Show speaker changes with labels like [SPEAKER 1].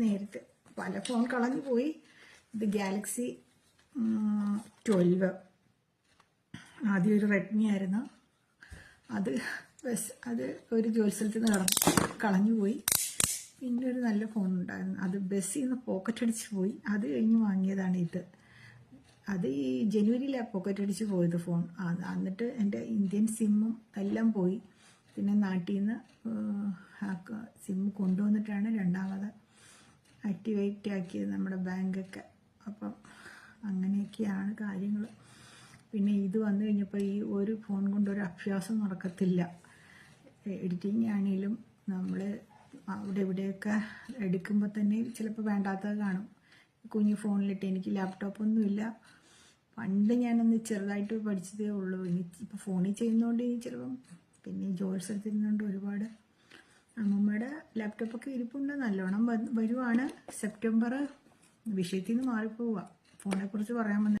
[SPEAKER 1] നേരത്തെ പല ഫോൺ കളഞ്ഞു പോയി. ഇത് ഗാലക്സി ട്വൽവ് ആദ്യം ഒരു റെഡ്മി ആയിരുന്നു. അത് ബസ് അത് ഒരു ജോത്സവത്തിൽ നിന്ന് കളഞ്ഞു പോയി. പിന്നെ ഒരു നല്ല ഫോൺ ഉണ്ടായിരുന്നു. അത് ബസ്സിൽ നിന്ന് പോക്കറ്റ് അടിച്ച് പോയി. അത് കഴിഞ്ഞ് വാങ്ങിയതാണ് ഇത്. അത് ഈ ജനുവരിയിലാണ് പോക്കറ്റ് അടിച്ച് പോയത് ഫോൺ. എന്നിട്ട് എന്റെ ഇന്ത്യൻ സിമ്മും എല്ലാം പോയി. പിന്നെ നാട്ടിൽ നിന്ന് സിം കൊണ്ടുവന്നിട്ടാണ് രണ്ടാമത് ആക്ടിവേറ്റ് ആക്കിയത് നമ്മുടെ ബാങ്കൊക്കെ അപ്പം അങ്ങനെയൊക്കെയാണ് കാര്യങ്ങൾ പിന്നെ ഇത് വന്നു കഴിഞ്ഞപ്പോൾ ഈ ഒരു ഫോൺ കൊണ്ടൊരു അഭ്യാസം നടക്കത്തില്ല. എഡിറ്റിംഗ് ആണെങ്കിലും നമ്മൾ അവിടെ ഇവിടെയൊക്കെ എടുക്കുമ്പോൾ തന്നെ ചിലപ്പോൾ വേണ്ടാത്തത് കാണും. കുഞ്ഞു ഫോണിലിട്ട് എനിക്ക് ലാപ്ടോപ്പൊന്നുമില്ല പണ്ട് ഞാനൊന്ന് ചെറുതായിട്ട് പഠിച്ചതേ ഉള്ളൂ. ഇനി ഇപ്പോൾ ഫോണിൽ ചെയ്യുന്നതുകൊണ്ട് ഇനി ചിലപ്പം പിന്നെ ജോലി സ്ഥലത്തിരുന്നുകൊണ്ട് ഒരുപാട് ലാപ്ടോപ്പൊക്കെ ഇരിപ്പുണ്ട് നല്ലോണം വരുവാണ്. സെപ്റ്റംബർ വിഷയത്തിൽ നിന്ന് മാറിപ്പോവുക. ഫോണെക്കുറിച്ച് പറയാൻ വന്ന